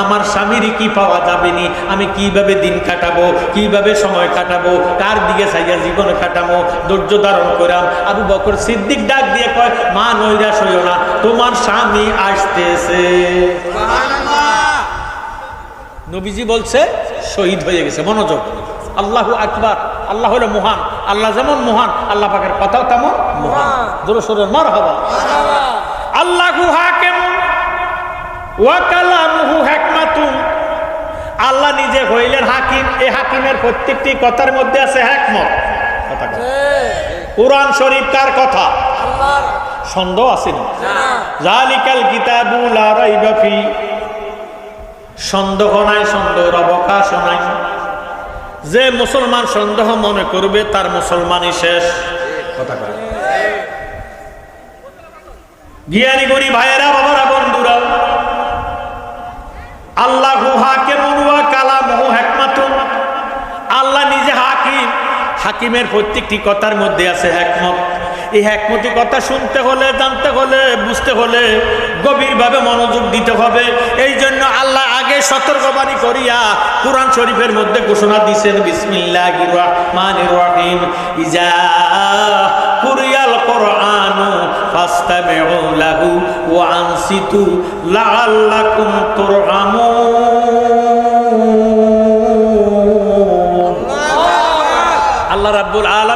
আমার স্বামীরই কি পাওয়া যাবে নি আমি কীভাবে দিন কাটাবো? কীভাবে সময় কাটাবো? কার দিকে চাইয়া জীবন কাটাবো ধৈর্য ধারণ করাম। আবু বকর সিদ্দিক ডাক দিয়ে কয় মা নৈরাশ হইও না। তোমার স্বামী আসতেছে। নবীজি বলছে শহীদ হয়ে গেছে। মনোযোগ আল্লাহ আকবার। আল্লাহ হলো মহান। আল্লাহ যেমন মহান আল্লাহ পাকের কথাও তেমন মহান। জোরসোরের মার হবা আল্লাহু হাকিম আল্লাহ নিজে হইলেন হাকিম। এই হাকিমের প্রত্যেকটি কথার মধ্যে আছে হিকমত। কথা কোরআন শরীফ কার কথা? সন্দেহ আসেনি জালিকাল কিতাবু লা রাইবা ফি। সন্দেহ নাই সন্দেহের অবকাশ নাই। যে মুসলমান সন্দেহ মনে করবে তার মুসলমানই শেষ। কথা। জ্ঞানী গরি ভাইয়েরা বাবারা বন্ধুরা আল্লাহ হাকে মনুয়া কালা মহু হেকমাতুন আল্লাহ নিজে হাকিম হাকিমের প্রত্যেকটি কথার মধ্যে আছে হেকমত এই হেকমতি কথা শুনতে হলে, জানতে হলে, বুঝতে হলে গভীরভাবে মনোযোগ দিতে হবে। এই জন্য আল্লাহ আগে সতর্কবাণী করিয়া কোরআন শরীফের মধ্যে ঘোষণা দিছেন রহিম। ইজা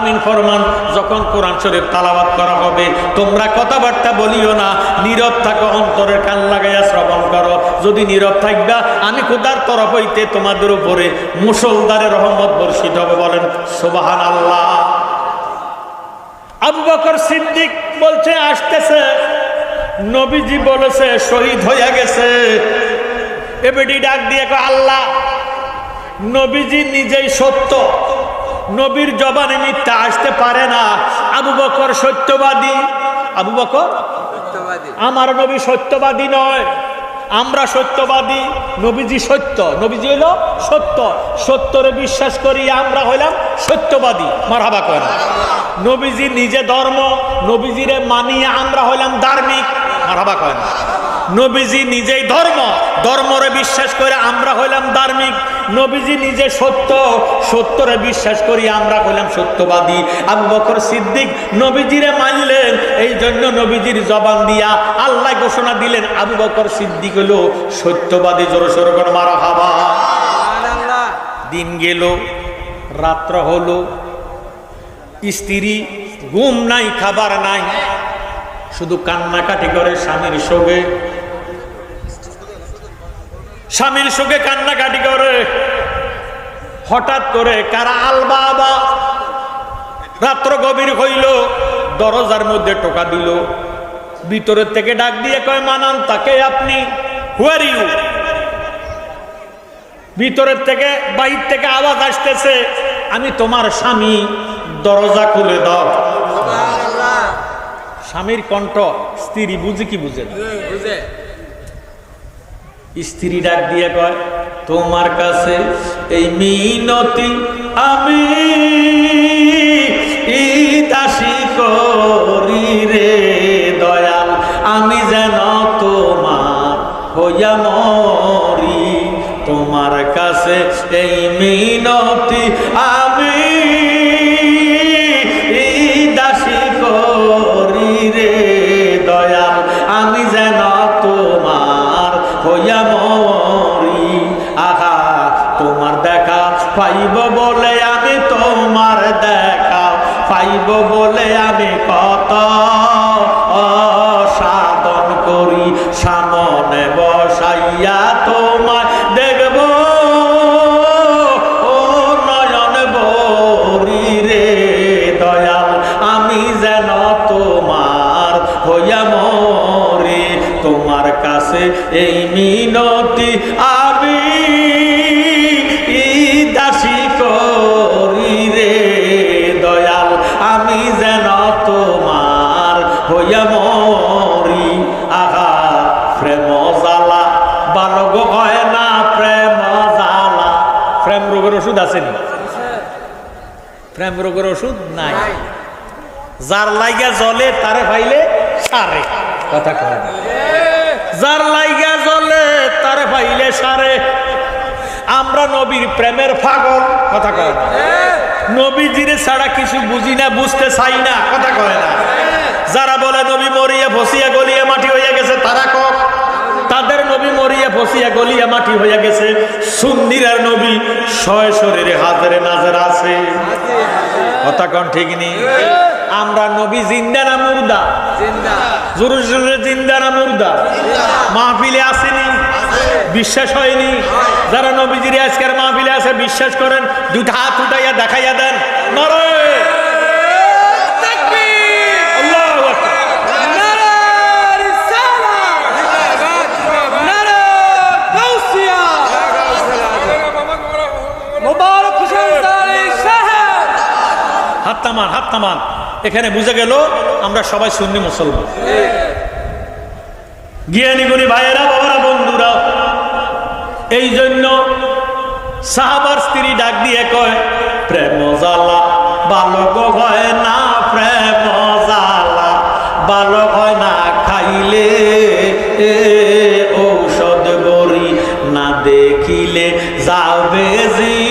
আলামিন ফরমান, যখন কোরআন শরীফ তালাবাত করা হবে, তোমরা কথাবার্তা বলিও না, নীরব থাকো, অন্তরের কান লাগাইয়া শ্রবণ করো। যদি নীরব থাকবা, আমি খোদার তরফ হইতে তোমাদের উপরে মুসলদারের রহমত বর্ষিত হবে বলেন সোবাহান আল্লাহ আবু বকর সিদ্দিক বলছে, আসতেছে। নবীজি বলেছে, শহীদ হইয়া গেছে। এবেডি ডাক দিয়ে আল্লাহ, নবীজি নিজেই সত্য। নবীর জবানে মিথ্যা আসতে পারে না। আবু বকর সত্যবাদী। আবু বকর? আমার নবী সত্যবাদী নয়। আমরা সত্যবাদী। নবীজি সত্য। নবীজি হইল সত্য। সত্যরে বিশ্বাস করি আমরা হইলাম সত্যবাদী। মারহাবা কর নবীজি নিজে ধর্ম নবীজিরে মানিয়ে আমরা হইলাম ধার্মিক। মারহাবা করেন। নবীজি নিজেই ধর্ম। ধর্মরে বিশ্বাস করে আমরা হইলাম ধার্মিক। নবীজি নিজে সত্য সত্যরে বিশ্বাস করি আমরা হইলাম সত্যবাদী। আবু বকর সিদ্দিক নবীজিরে মানলেন এই জন্য নবীজির জবান দিয়া আল্লাহ ঘোষণা দিলেন আবু বকর সিদ্দিক হলো সত্যবাদী জোর সোর করে মারা হাবা দিন গেল রাত্র হলো স্ত্রী ঘুম নাই খাবার নাই। শুধু কান্নাকাটি করে স্বামীর সঙ্গে স্বামীর সঙ্গে কান্নাকাটি করে। হঠাৎ করে কারা আল বাবা? রাত্র গভীর হইল দরজার মধ্যে টোকা দিল। ভিতরের থেকে ডাক দিয়ে কয় মানান তাকে আপনি? হুয়ার ইউ ভিতরের থেকে বাইর থেকে আওয়াজ আসতেছে আমি তোমার স্বামী দরজা খুলে দাও। স্বামীর কণ্ঠ স্ত্রী বুঝে কি বুঝে না? স্ত্রী ডাক দিয়ে কয়, তোমার কাছে এই মিনতি আমি দাসী করি রে দয়াল। আমি যেন তোমার হইয়া মরি। তোমার কাছে এই মিনতি আমি আসেনি প্রেম রোগের ওষুধ? নাই। যার লাইগা জলে তারে পাইলে সারে। কথা কয় যার লাইগা জলে তারে পাইলে সারে। আমরা নবীর প্রেমের পাগল কথা কয় না। নবীজিরে ছাড়া কিছু বুঝি না বুঝতে চাই না কথা কয় না। যারা বলে নবী মরিয়া ফসিয়া গলিয়া মাটি হইয়া গেছে তারা তাদের নবী মরিয়া ফসিয়া গলিয়া মাটি হইয়া গেছে। সুন্নিরার নবী শয় শরীরে হাজারে নাজার আছে। কথা কন ঠিক নেই আমরা নবী জিন্দা না মুর্দা? জোরে জিন্দা না মুর্দা? মাহফিলে আসেনি? বিশ্বাস হয়নি? যারা নবীজির আজকের মাহফিলে আছে বিশ্বাস করেন দুটা হাত উঠাইয়া দেখাইয়া দেন। নারে আল্লাহু আকবার। মুবারক হুসেন সালি সাহেব হাত তামান হাত তামান এখানে বুঝে গেল আমরা সবাই সুন্নি মুসলমান। জ্ঞানী গুণী ভাইয়েরা, বাবারা, বন্ধুরা, এই জন্য সাহাবার স্ত্রী ডাক দিয়ে কয়, প্রেম জ্বালা, বালক হয় না প্রেম জ্বালা, বালক হয় না খাইলে ঔষধ বড়ি না দেখিলে যাবে জীবন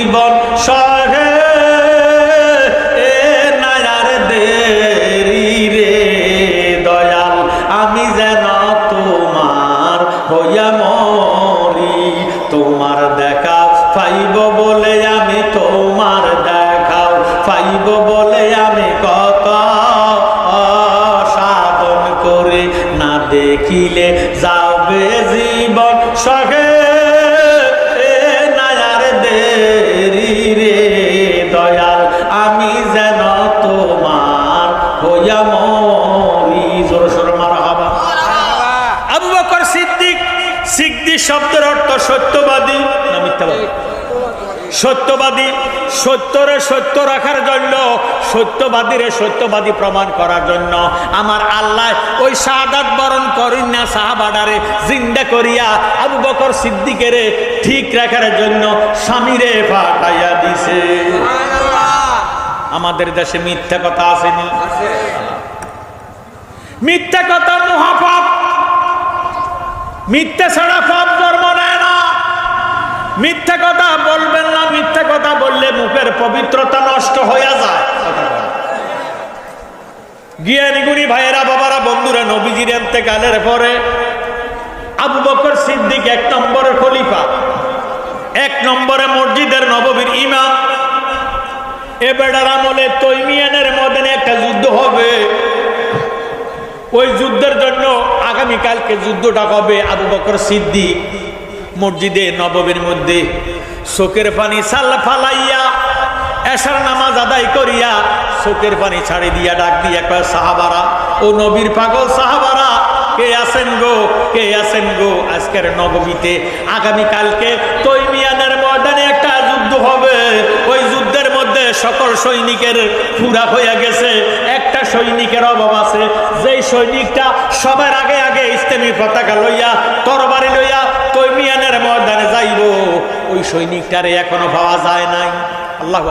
সত্যবাদী, সত্যরে সত্য রাখার জন্য, সত্যবাদীরে সত্যবাদী প্রমাণ করার জন্য আমার আল্লাহ ওই শাহাদাত বরণ করিন না সাহাবাডারে, জিন্দা করিয়া আবু বকর সিদ্দিকেরে ঠিক রাখার জন্য স্বামীরে ফাটাইয়া দিছে। আমাদের দেশে মিথ্যা কথা আসেনি মিথ্যা কথা মহাপাপ, মিথ্যা ছাড়া পাপ মিথ্যা কথা বলবেন না, মিথ্যা কথা বললে মুখের পবিত্রতা নষ্ট হয়ে যায়। জ্ঞানীগুড়ি ভাইয়েরা, বাবারা, বন্ধুরা, নবীজির এতেকালের পরে আবু বকর সিদ্দিক এক নম্বরে খলিফা, এক নম্বরে মসজিদের নববীর ইমাম। এ বেড়ার আমলে তৈমিয়ানের মধ্যে একটা যুদ্ধ হবে। ওই যুদ্ধের জন্য আগামীকালকে যুদ্ধটা হবে আবু বকর সিদ্দিক। মসজিদে নবমের মধ্যে। শোকের পানি সাল ফালাইয়া এসার নামাজ আদায় করিয়া, শোকের পানি ছাড়ি দিয়া ডাক দিয়া কয়, সাহাবারা, ও নবীর পাগল সাহাবারা, কে আসেন গো? কে আসেন গো? আজকের নবমীতে, আগামীকালকে তৈমিয়ানের সৈনিকের পুরা হয়ে গেছে একটা সৈনিকের অভাব আছে। যেই সৈনিকটা সবার আগে আগে ইসলামী পতাকা লইয়া তরবারি লইয়া তৈমিয়ানের ময়দানে যাইব। ওই সৈনিকটারে এখনও পাওয়া যায় নাই। আল্লাহ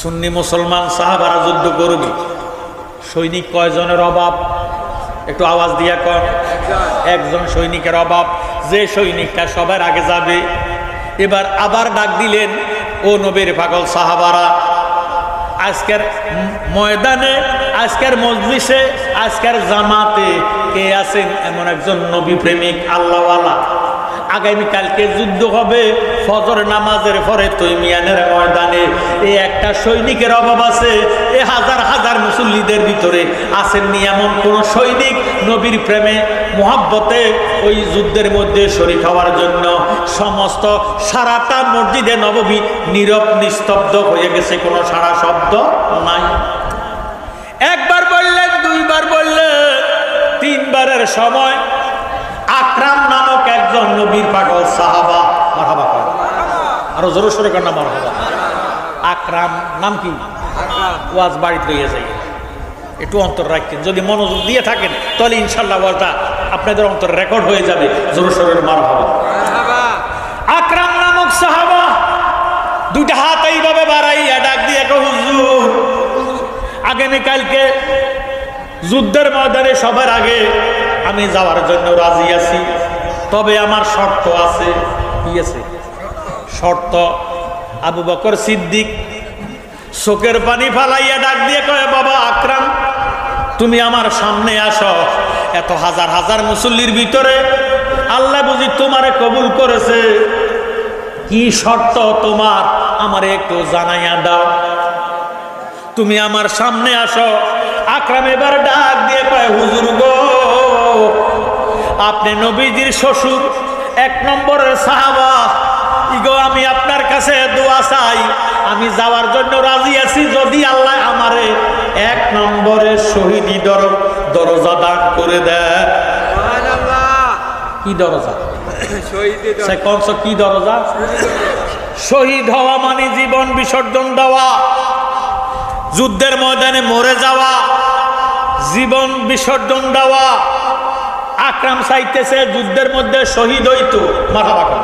সুন্নি মুসলমান সাহাবারা যুদ্ধ করবি সৈনিক কয়জনের অভাব? একটু আওয়াজ দিয়া কর একজন সৈনিকের অভাব। যে সৈনিকটা সবার আগে যাবে এবার আবার ডাক দিলেন ও নবীর পাগল সাহাবারা, আজকের ময়দানে, আজকের মজলিসে, আজকের জামাতে কে আছেন এমন একজন নবী প্রেমিক, আল্লাহওয়ালা। আগামীকালকে যুদ্ধ হবে, ফজর নামাজের পরে তৈমিয়ানের ময়দানে। এই একটা সৈনিকের অভাব আছে, এ হাজার হাজার মুসল্লিদের ভিতরে আসেননি এমন কোন সৈনিক নবীর প্রেমে, মোহাব্বতে ওই যুদ্ধের মধ্যে শরীর হওয়ার জন্য সমস্ত সারাটা মসজিদে নববী নীরব, নিস্তব্ধ হয়ে গেছে, কোনো সারা শব্দ নাই। একবার বললেন, দুইবার বললেন, তিনবারের সময় আকরাম নামক একজন নবীর পাগল সাহাবা। মারহাবা কর। আরও জোরে সোরে কর মারহাবা। আকরাম নাম কি? ওয়াজ বাড়িতে লইয়া যাই একটু অন্তর রাখেন। যদি মনোযোগ দিয়ে থাকেন, তাহলে ইনশাল্লাহ ওয়াজটা আপনাদের অন্তর রেকর্ড হয়ে যাবে। জোরে সোরের মার হবা আকরাম নামক সাহাবা, দুইটা হাত এইভাবে বাড়াইয়া ডাক দিয়ে হুজুর, আগামীকালকে যুদ্ধের ময়দানে সবার আগে আমি যাওয়ার জন্য রাজি আছি। তবে আমার শর্ত আছে। শর্ত, আবু বকর সিদ্দিক চোখের পানি ফালাইয়া ডাক দিয়ে কয়ে, বাবা আকরাম, তুমি আমার সামনে আসো। এত হাজার হাজার মুসল্লির ভিতরে আল্লাহ বুঝি তোমারে কবুল করেছে। কি শর্ত তোমার? আমারে একটু জানাইয়া দাও। তুমি আমার সামনে আসো। আকরাম এবার ডাক দিয়ে কয় হুজুর গো আপনি নবীজির শ্বশুর এক নম্বরের সাহাবা। ইগো আমি আপনার কাছে দোয়া চাই। আমি যাওয়ার জন্য রাজি আছি যদি আল্লাহ আমারে এক নম্বরের শহীদি দর দরজা দান করে দেয়। কি দরজা? সে কনস কি দরজা? শহীদ হওয়া মানে জীবন বিসর্জন দেওয়া। যুদ্ধের ময়দানে মরে যাওয়া জীবন বিসর্জন দেওয়া আকরাম চাইতেছে যুদ্ধের মধ্যে শহীদ হইতো। মাথা রাখা।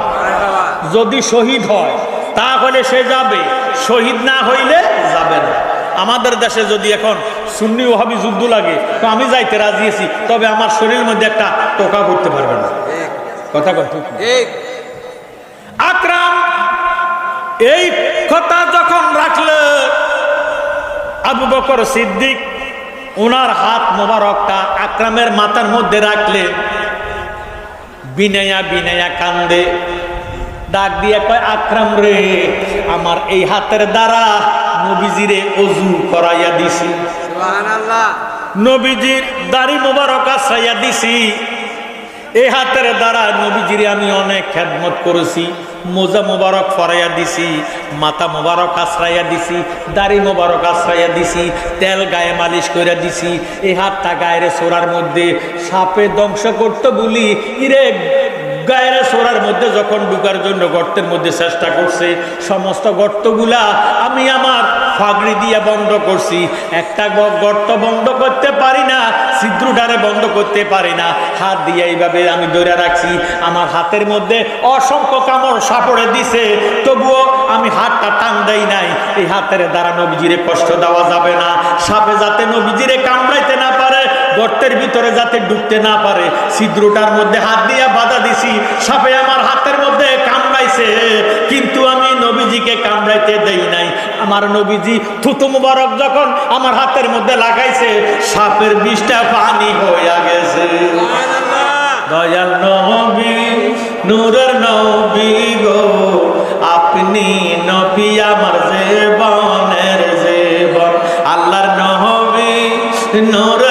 যদি শহীদ হয় তাহলে সে যাবে। শহীদ না হইলে যাবে না। আমাদের দেশে যদি এখন সুন্নি ওহাবি যুদ্ধ লাগে তো আমি যাইতে রাজি আছি তবে আমার শরীরের মধ্যে একটা টোকা করতে পারবে না। কথা না? আকরাম এই কথা যখন আবু বকর সিদ্দিক ওনার হাত মোবারকটা আকরামের মাথার মধ্যে রাখলে বিনয়া বিনয়া কান্দে। ডাক দিয়ে কয় আকরাম রে আমার এই হাতের দ্বারা নবীজিরে অজু করাইয়া দিছি। নবীজির দাড়ি মোবারক আশ্রাইয়া দিছি। এই হাতের দ্বারা নবীজিরে আমি অনেক খেদমত করেছি। মোজা মোবারক ফরাইয়া দিছি, মাথা মোবারক আশ্রাইয়া দিছি, দাড়ি মোবারক আশ্রাইয়া দিছি, তেল গায়ে মালিশ করিয়া দিছি এই হাতটা গায়ের সোরার মধ্যে সাপে ধ্বংস করতো বলি, ইরে গায়ের সোরার মধ্যে যখন ঢুকার জন্য গর্তের মধ্যে চেষ্টা করছে, সমস্ত গর্তগুলা আমি আমার ফাগড়ি দিয়ে বন্ধ করছি। একটা গর্ত বন্ধ করতে পারি না ছিদ্রটারে বন্ধ করতে পারি না। হাত দিয়ে এইভাবে আমি ধরে রাখছি। আমার হাতের মধ্যে অসংখ্য কামড় সাপড়ে দিছে। তবুও আমি হাতটা টান দেই নাই। এই হাতের দ্বারা নবীজিরে কষ্ট দেওয়া যাবে না। সাপে যাতে নবীজিরে কামড়াইতে না পারে গর্তের ভিতরে যাতে ঢুকতে না পারে। ছিদ্রটার মধ্যে হাত দিয়ে বাধা দিছি। সাপে আমার হাতের মধ্যে কামড়াইছে। কিন্তু আমি নবীজিকে কামড়াইতে দেই নাই। আমার নবীজি থুতু মুবারক যখন আমার হাতের মধ্যে লাগাইছে, সাপের বিষটা পানি হইয়া গেছে। দয়াল নবী, নূরের নবী গো, আপনি নবী আমার জীবনের জীবন। আল্লাহর নবী নূরের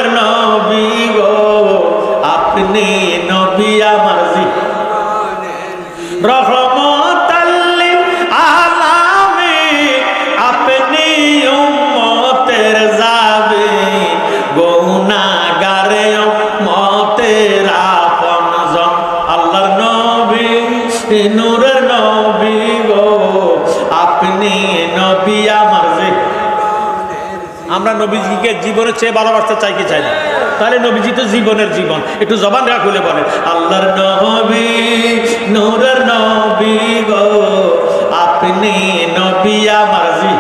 নবীজিকে জীবনের চেয়ে ভালোবাসতে চাই কি চাই না? তাহলে নবীজি তো জীবনের জীবন। একটু জবান রাখ খুলে বলেন, আল্লাহর নবী, নূরের নবী গো, আপনি নবী আমার জি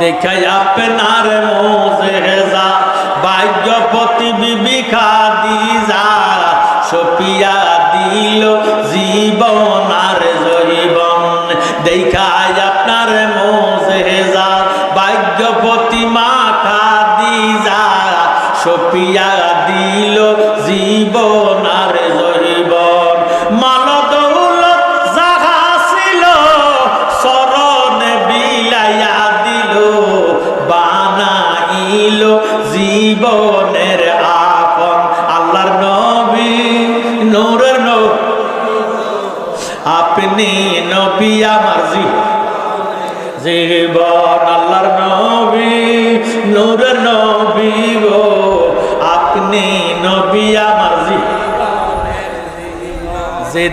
দেখাই আপনার ভাগ্যপতি দিজা সপিয়া দিল জীবন আর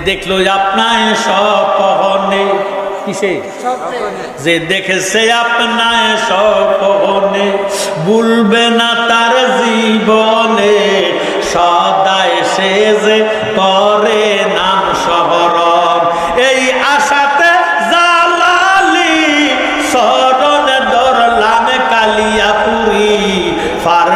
দেখল আপনায় সপনে কিসে? যে দেখেছে আপনার সপনে ভুলবে না তার জীবনে। সদায় সে যে করে নাম শহরন এই আশাতে জালালি শরণ ধরলাম কালিয়াপুরি। ফার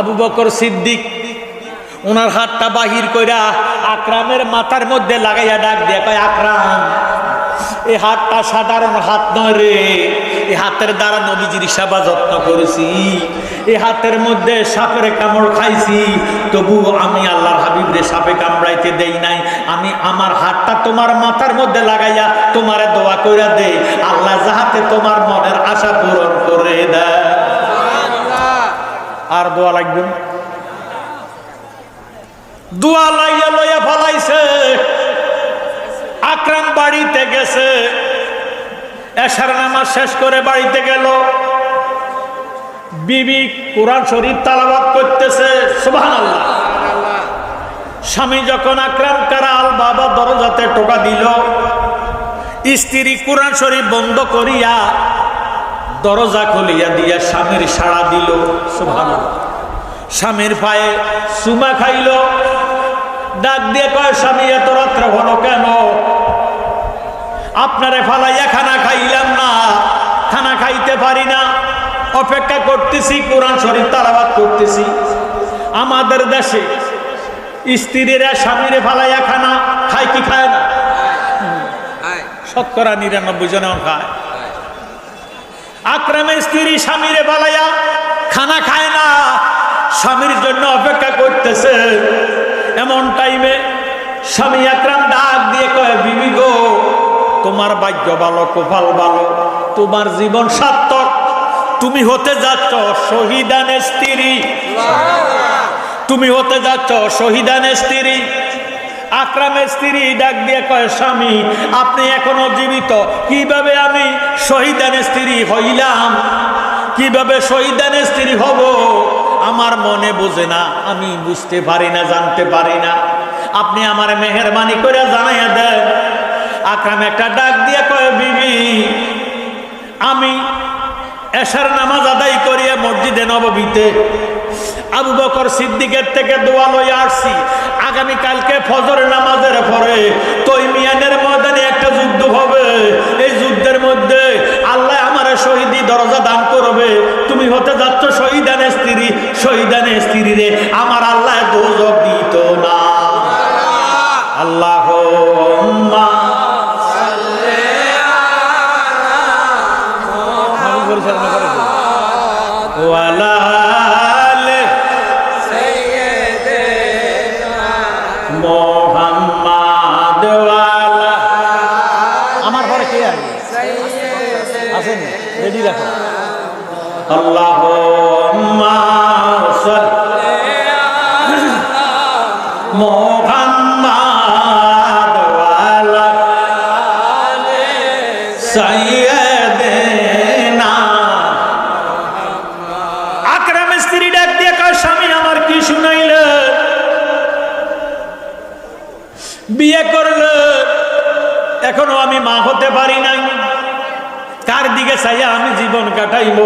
আবু বকর সিদ্দিক ওনার হাতটা বাহির কইরা আকরামের মাথার মধ্যে লাগাইয়া ডাক দিয়া কয়, আকরাম এই হাতটা সাধারণ হাত নয় রে। এই হাতের দ্বারা নবীজির সেবা যত্ন করেছি। এই হাতের মধ্যে সাপের কামড় খাইছি। তবু আমি আল্লাহর হাবিবরে সাপে কামড়াইতে দেই নাই। আমি আমার হাতটা তোমার মাথার মধ্যে লাগাইয়া তোমারে দোয়া কইরা দে আল্লাহ যাহাতে তোমার মনের আশা পূরণ করে দেয়। আর দোয়া লাগবে? দোয়া লাইয়া লইয়া ফলাইছে। আকরাম বাড়িতে গেছে। এশার নামাজ শেষ করে বাড়িতে গেল। বিবি কোরআন শরীফ তালাবাদ করতেছে সুবহান আল্লাহ স্বামী যখন আকরাম কারাল বাবা দরজাতে টোকা দিল, স্ত্রী কোরআন শরীফ বন্ধ করিয়া দরজা খুলিয়া দিয়া স্বামীর সাড়া দিল আল্লাহ স্বামীর পায়ে সুমা খাইল। ডাক দিয়ে কয় স্বামী এত রাত্রে হলো কেন? আপনারে ফালাইয়া খানা খাইলাম না খানা খাইতে পারি না। অপেক্ষা করতেছি কোরআন শরীফ তালাবাদ করতেছি। আমাদের দেশে স্ত্রীরা স্বামীরে ফালাইয়া খানা খায় কি খায় না? শতকরা নিরানব্বই জন খায়। আক্রামের স্ত্রী স্বামীরে ফালাইয়া খানা খায় না স্বামীর জন্য অপেক্ষা করতেছে। এমন টাইমে স্বামী আকরাম ডাক দিয়ে কয় বিবি গো তোমার ভাগ্য ভালো কপাল ভালো তোমার জীবন সার্থক তুমি হতে যাচ্ছ শহীদানের স্ত্রী। তুমি হতে যাচ্ছ শহীদানের স্ত্রী। আকরামের স্ত্রী ডাক দিয়ে কয়, স্বামী, আপনি এখনও জীবিত। কীভাবে আমি শহীদানের স্ত্রী হইলাম? কীভাবে শহীদানের স্ত্রী হব? আমার মনে বোঝে না, আমি বুঝতে পারি না, জানতে পারি না। আপনি আমার মেহরবানি করে জানাইয়া দেন। আকরাম একটা ডাক দিয়ে কয়, বিবি, আমি এশার নামাজ আদায় করিয়া মসজিদে নববীতে আবু বকর সিদ্দিকের থেকে দোয়া লইয়া আসছি। আগামী কালকে ফজর নামাজের পরে তৈমিয়ানের ময়দানে একটা যুদ্ধ হবে। এই যুদ্ধের মধ্যে আল্লাহ আমার শহীদি দরজা দান করবে। তুমি হতে যাচ্ছ শহীদানের স্ত্রী শহীদানের স্ত্রী রে। আমার আল্লাহ দোজক দিত না। আল্লাহ। পরিচালনা জীবন কাটাইব।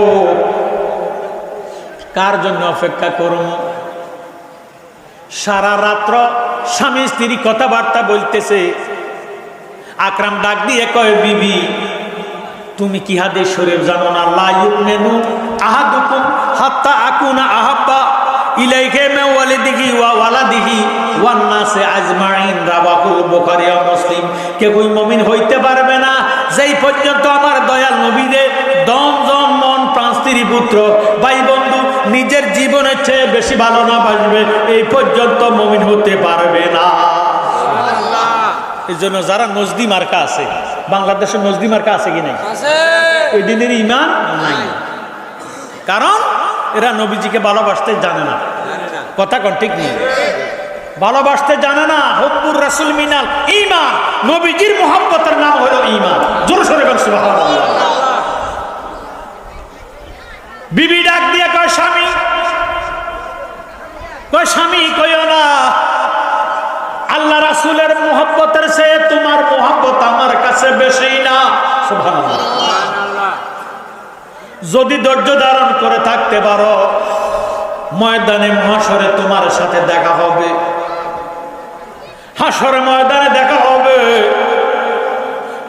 কার জন্য অপেক্ষা করব সারা রাত্র স্বামী স্ত্রী কথাবার্তা বলতেছে। আকরাম ডাক দিয়ে কয়, বিবি, তুমি কি হাদিস শরীফ জানো না? লা ইউমিনু আহাদুকুম হাত্তা আকুনা আহাব্বা না। যেই পর্যন্ত আমার দয়াল নবীরে দম দম মন প্রাণ স্ত্রী পুত্র ভাই বন্ধু নিজের জীবনের চেয়ে বেশি ভালো না বাসবে এই পর্যন্ত মুমিন হতে পারবে না। এই জন্য যারা নজদি মার্কা আছে বাংলাদেশের নজদি মার্কা আছে কি নাই? এই দিনের ইমান নাই। কারণ এরা নবীজিকে ভালোবাসতে জানে না। কথা কন ঠিক নেই। ভালোবাসতে জানে না হব্বুর রাসুল মিনাল ইমান নবীজির মোহাম্মতের নাম হলো ইমান জোর সরে সুবহানাল্লাহ। বিবি ডাক দিয়ে কয়, স্বামী। কয়, স্বামী, কইও না। আল্লাহ রাসুলের মোহব্বতের সে তোমার মোহব্বত আমার কাছে বেশি না। যদি ধৈর্য ধারণ করে থাকতে পারো, ময়দানে মহাসরে তোমার সাথে দেখা হবে। হাসরে ময়দানে দেখা হবে।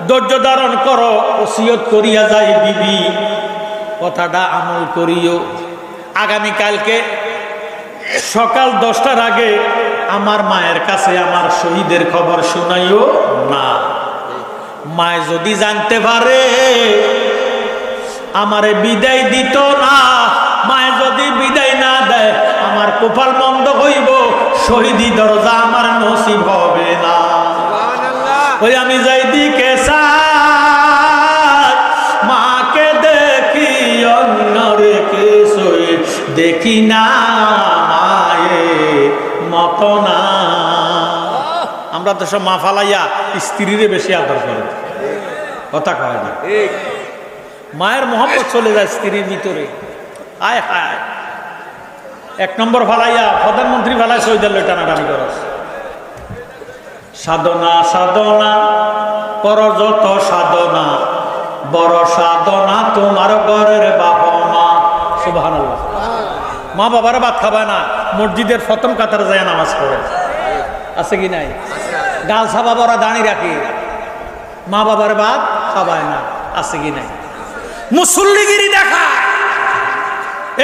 ধৈর্য ধারণ করো, ওসিয়ত করিয়া যাই বিবি। কথাটা আমল করিও। আগামীকালকে সকাল দশটার আগে আমার মায়ের কাছে আমার শহীদের খবর শোনাইও না মায় যদি জানতে পারে আমারে বিদায় দিত না। মায়ে যদি বিদায় না দেয় আমার কপাল মন্দ হইব শহীদি দরজা আমার নসিব হবে না। ওই আমি যাই দিকে দেখি না মায়ে মত না আমরা তো সব মা ফালাইয়া স্ত্রীরে বেশি আদর করে। কথা কয় না। মায়ের মোহাম্মত চলে যায় স্ত্রীর ভিতরে। আয় হায়। এক নম্বর ফালাইয়া প্রধানমন্ত্রী ফালাই সৈদাল টানাটানি করস। সাধনা সাধনা কর যত সাধনা বড় সাধনা তোমার ঘরের মা সুবাহ মা বাবার ভাত খাবায় না, মসজিদের প্রথম কাতারে যায় নামাজ পড়ে। আছে কি নাই? ডাল সাবা বড় দাঁড়িয়ে রাখি। মা বাবার ভাত খাবায় না, আছে কি নাই? মুসল্লিগিরি দেখা।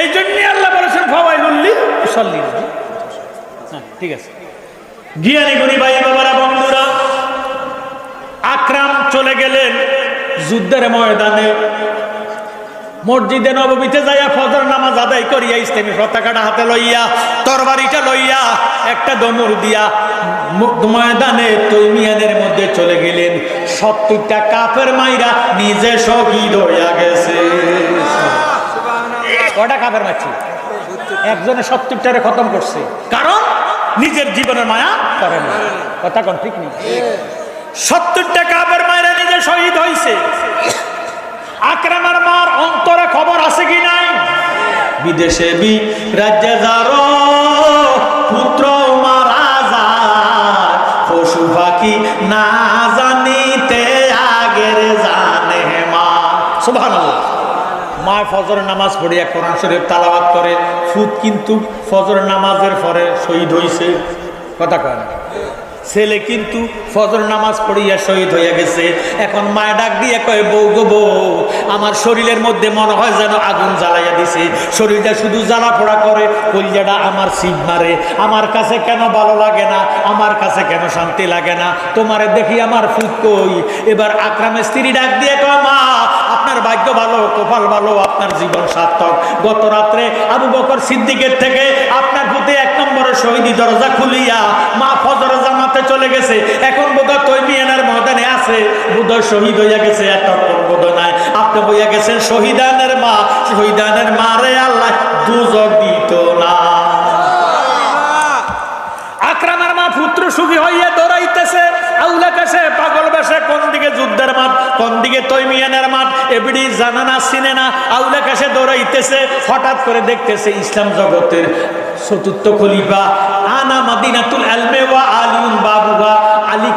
এই জন্য আল্লাহ বলেছেন ফবাই বললি মুসল্লি ঠিক আছে। জ্ঞানী গুণী ভাই বাবারা, বন্ধুরা, আকরাম চলে গেলেন যুদ্ধের ময়দানে। মসজিদে নবমীতে যাইয়া ফজর নামাজ আদায় করিয়া ইসলামী পতাকাটা হাতে লইয়া তরবারিটা লইয়া একটা দমুর দিয়া ময়দানে তৈমিয়ানের মধ্যে চলে গেলেন। সত্তরটা কাপের মাইরা নিজে শহীদ হইয়া গেছে। কটা কাপের মারছি একজনে সত্তরটারে খতম করছে। কারণ নিজের জীবনের মায়া করে না। কথা কোন ঠিক নেই। সত্তরটা কাপের মায়েরা নিজে শহীদ হয়েছে আক্রমণ মার অন্তরে খবর আছে কি নাই? বিদেশে বি রাজ্যে যারো পুত্র মারা যায় পশু পাখি না জানিতে আগের জানে মা। সুবহানাল্লাহ। মা ফজর নামাজ পড়িয়া কোরআন শরীফ তালাবাত করে ফুত কিন্তু ফজর নামাজের পরে শহীদ হইছে। কথা কয় ছেলে কিন্তু ফজর নামাজ পড়িয়া শহীদ হইয়া গেছে। এখন মায় ডাক দিয়ে কয়, বউ গো বউ, আমার শরীরের মধ্যে মনে হয় যেন আগুন জ্বালাইয়া দিছে। শরীরটা শুধু জ্বালা পোড়া করে, কলজাটা আমার সিপ মারে। আমার কাছে কেন ভালো লাগে না? আমার কাছে কেন শান্তি লাগে না? তোমারে দেখি আমার ফুট কই? এবার আকরামের স্ত্রী ডাক দিয়ে কয়, মা, আপনার ভাগ্য ভালো, কপাল ভালো, আপনার জীবন সার্থক। গত রাত্রে আবু বকর সিদ্দিকের থেকে আপনার প্রতি এক নম্বরের শহীদি দরজা খুলিয়া মা জামাতে চলে গেছে। এখন বোধহয় তৈমিয়ানার ময়দানে আছে। বোধহয় শহীদ হইয়া গেছে এতক্ষণ বোধ নাই। আপনি বইয়া গেছেন, শহীদানের মা, শহীদানের মারে আল্লাহ, দুজক দিত না আক্রামার মা পুত্র সুখী হইয়া দৌড়াইতেছে। হঠাৎ করে দেখতেছে ইসলাম জগতের চতুর্থ খলিফা, আনা মাদিনাতুল বাবুবা আলী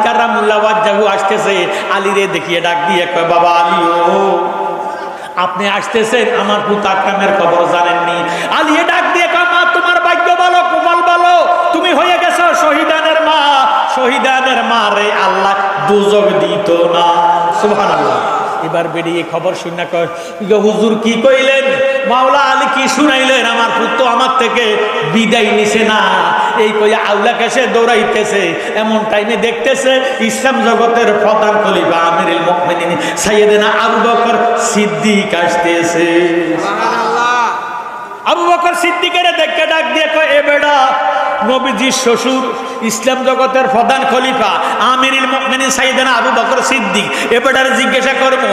আসতেছে। দেখিয়ে ডাক দিয়ে কয়, বাবা আপনি আসতেছেন, আমার পুত আকরামের খবর জানেননি। আলিয়ে ডাক দিয়ে কয় মা তোমার ভাগ্য ভালো কোমাল ভালো তুমি হয়ে গেছো শহীদানের মা শহীদানের মা রে আল্লাহ দুজক দিত না। সুবহানাল্লাহ। এবার বেরিয়ে খবর শুনে কয় হুজুর কি কইলেন? মাওলা আলী কি শুনাইলেন আমার পুত্র আমার থেকে? বিদায় নিছে না। এই কইয়া আউলা কেসে দৌড়াইতেছে। এমন টাইমে দেখতেছে ইসলাম জগতের প্রধান খলিফা আমিরুল মুমিনিন সাইয়েদেনা আবু বকর সিদ্দিক আসতেছে। আবু বকর সিদ্দিকের দেখে ডাক দিয়ে কয়, এ বেড়া নবীজির শ্বশুর ইসলাম জগতের প্রধান খলিফা, আমিরুল মুমিনিন সাইয়েদেনা আবু বকর সিদ্দিক। জিজ্ঞাসা করব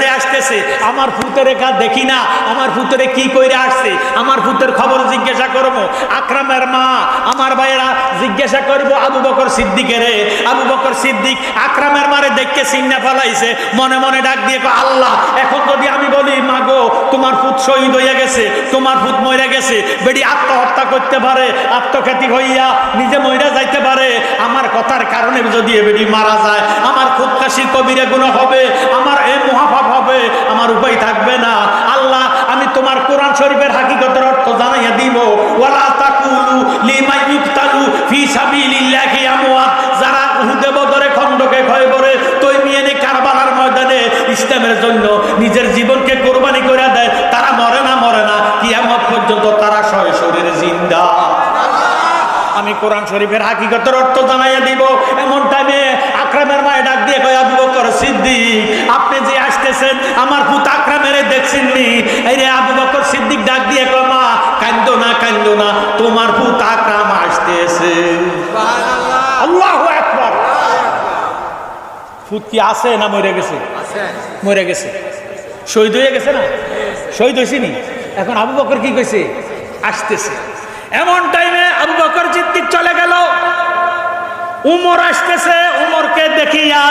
যে আসতেছে, আমার ফুতের দেখি না, আমার ফুতেরে কি কইরে আসছে, আমার ফুতের খবর জিজ্ঞাসা করব। আকরামের মা, আমার ভাইয়েরা জিজ্ঞাসা করব আবু বকর সিদ্দিকের। আবু বকর সিদ্দিক আকরামের মারে দেখকে সিন্না ফেলাইছে মনে মনে ডাক দিয়ে আল্লাহ, এখন যদি আমি বলি, মাগো, তোমার ফুত শহীদ হয়ে গেছে, তোমার ভূত মরে গেছে, বেডি আত্মহত্যা করতে পারে আত্মখ্যাতি হইয়া নিজে মরে যাইতে পারে। আমার কথার কারণে যদি বেডি মারা যায়, আমার খুব কাশি কবিরে গুণ হবে, আমার এ মহাভাব হবে, আমার উপায় থাকবে না। আল্লাহ, আমি তোমার কোরআন শরীফের হাকিকতের অর্থ জানাইয়া দিব। ওয়ালা তাকুলু লিমা ইউকতালু ফি সাবিলিল্লাহি আমওয়াত। যারা উহুদে বদরে ক্ষয় করে তৈমিয়ানে কারবালার ময়দানে ইসলামের জন্য নিজের জীবনকে কোরবানি করে দেয়, তারা মরে পর্যন্ত তারা শয় শরীরে জিন্দা। আমি কোরআন শরীফের হাকিকতের অর্থ জানাইয়া দিব। এমন টাইমে আকরামের মায়ে ডাক দিয়ে কয় আবু বকর সিদ্দিক আপনি যে আসতেছেন আমার পুত আকরামের দেখছেন নি এই রে আবু বকর সিদ্দিক ডাক দিয়ে কয় মা কান্দো না কান্দো না তোমার পুত আকরাম আসতেছে। আল্লাহু আকবার। ফুত কি আছে না মরে গেছে? মরে গেছে। শহীদ হয়ে গেছে না? শহীদ হয়েছি নি? এখন আবু বকর কি কইছে? আসতেছে। এমন টাইমে আবু বকর সিদ্দিক চলে গেল। উমর আসতেছে, উমরকে দেখিয়া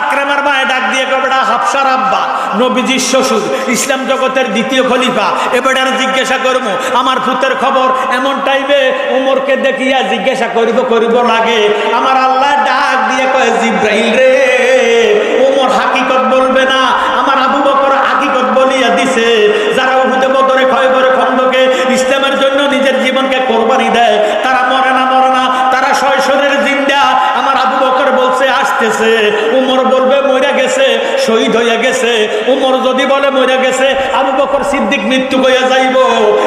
আক্রামার মায়ে ডাক দিয়ে কবেটা হাফসার আব্বা, নবীজির শ্বশুর, ইসলাম জগতের দ্বিতীয় খলিফা এবার জিজ্ঞাসা করব আমার পুতের খবর। এমন টাইমে উমরকে দেখিয়া জিজ্ঞাসা করিব করিব লাগে। আমার আল্লাহ ডাক দিয়ে কয়, জিব্রাইল রে, উমর হাকিকত বলবে না, আমার আবু বকর হাকিকত বলিয়া দিছে যারা উহুদে বদরে ক্ষয় করে খণ্ডকে ইসলামের জন্য নিজের জীবনকে কোরবানি দেয় তারা মরে না মরে না তারা শৈশবের জিন্দা আমার আবু বকর বলছে আসতেছে উমর বলবে মরে গেছে শহীদ হয়ে গেছে উমর যদি বলে মরে গেছে আবু বকর সিদ্দিক মৃত্যু হয়ে যাইব।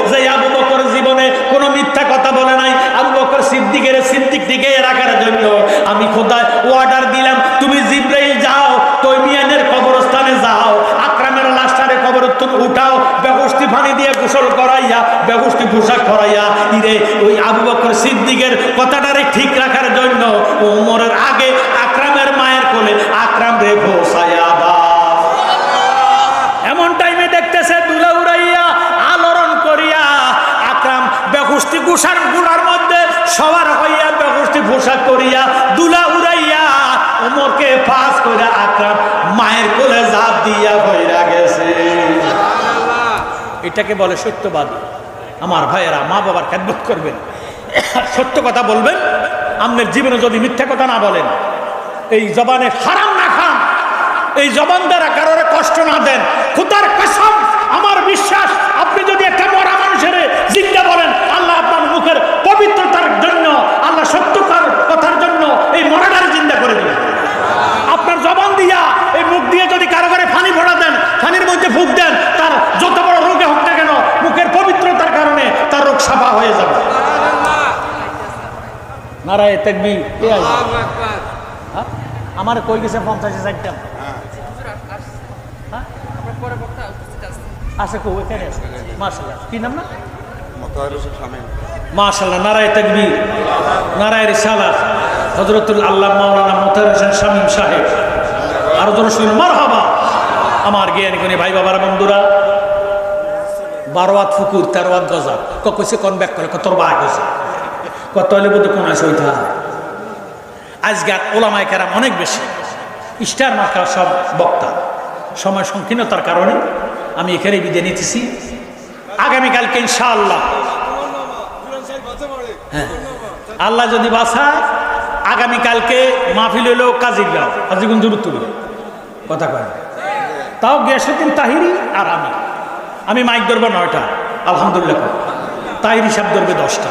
যে আবু বকর জীবনে কোনো মিথ্যা কথা বলে নাই, আবু বকর সিদ্দিকের সিদ্দিক টিকে রাখার জন্য আমি খোদায় অর্ডার দিলাম, তুমি জিব্রাইল যাও, তৈমিয়ানের কবরস্থানে যাও, আকরামের লাশটারে কবর তুমি উঠাও ব্যবস্থি পানি দিয়ে গোসল করাইয়া ব্যবস্থি পোশাক করাইয়া ইরে ওই আবু বকর সিদ্দিকের কথাটারে ঠিক রাখার জন্য ওমরের আগে আকরামের মায়ের কোলে, আকরাম রে ভোসাইয়া দাও এমন টাইমে দেখতেছে দুলা উড়াইয়া আলোড়ন করিয়া আকরাম বেহুষ্টি গুসার গুড়ার মধ্যে সবার হইয়া বেহুষ্টি পোশাক করিয়া দুলা উড়াইয়া ওমরকে পাস করে আকরাম মায়ের কোলে জাপ দিয়া হইরা গেছে। এটাকে বলে সত্যবাদী। আমার ভাইয়েরা, মা বাবার খেদমত করবেন। সত্য কথা বলবেন আপনার জীবনে যদি মিথ্যা কথা না বলেন, এই জবানে হারাম না খান। এই জবান দ্বারা কারোর কষ্ট না দেন। খুদার কসম, আমার বিশ্বাস, আপনি যদি একটা মরা মানুষের জিজ্ঞা বলেন পবিত্রতার জন্য আল্লাহ সত্যতার কথার জন্য এই মরাটার জিন্দা করে দিবেন আপনার জবান দিয়া এই মুখ দিয়ে যদি কারও করে ফানি ভরা দেন ফানির মধ্যে ফুক দেন তার যত বড় রোগে হোক না কেন মুখের পবিত্রতার কারণে তার রোগ সাফা হয়ে যাবে। নারায় তেকবি হ্যাঁ? আমার কই গেছে পঞ্চাশে ষাটটা হ্যাঁ? আসে কো এখানে আসে কি নাম না? মাশাল্লাহ নারায় তকবীর, নারায় রিসালাত। হজরতুল আল্লাহ মাওলানা মোতার হোসেন শামীম সাহেব। আরও জন শুনুন মার হবা আমার জ্ঞানী গুণী ভাই বাবার বন্ধুরা, বারোয়াত ফুকুর, তেরোয়াত গজা। কইছে, কোন ব্যাক করে কত বাঘ হয়েছে কত হলে বোধ কোন আছে ওইটা আজকাল ওলামায় কেরাম অনেক বেশি। স্টার মার্কা সব বক্তা। সময় সংকীর্ণতার কারণে আমি এখানে বিদায় নিতেছি। আগামীকালকে ইনশাআল্লাহ আল্লাহ যদি বাসায় আগামীকালকে মাহফিল হইলেও কাজীর গাও। কাজীগঞ্জ উত্তর কথা কয়। তাও গিয়াসুদ্দিন তাহিরি আর আমি। আমি মাইক ধরবো নয়টা। আলহামদুলিল্লাহ। তাহিরি সাহেব ধরবে দশটা।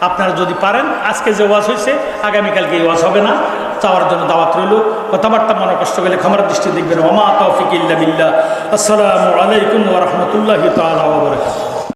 আপনারা যদি পারেন, আজকে যে ওয়াজ হয়েছে আগামীকালকে এই ওয়াজ হবে না। চাওয়ার জন্য দাওয়াত রইল। কথাবার্তা মনে কষ্ট গেলে ক্ষমার দৃষ্টি দেখবেন। ওমা তৌফিক ইল্লা বিল্লাহ। আসসালামু আলাইকুম ওয়া রাহমাতুল্লাহি তাআলা ওয়া বারাকাতুহু।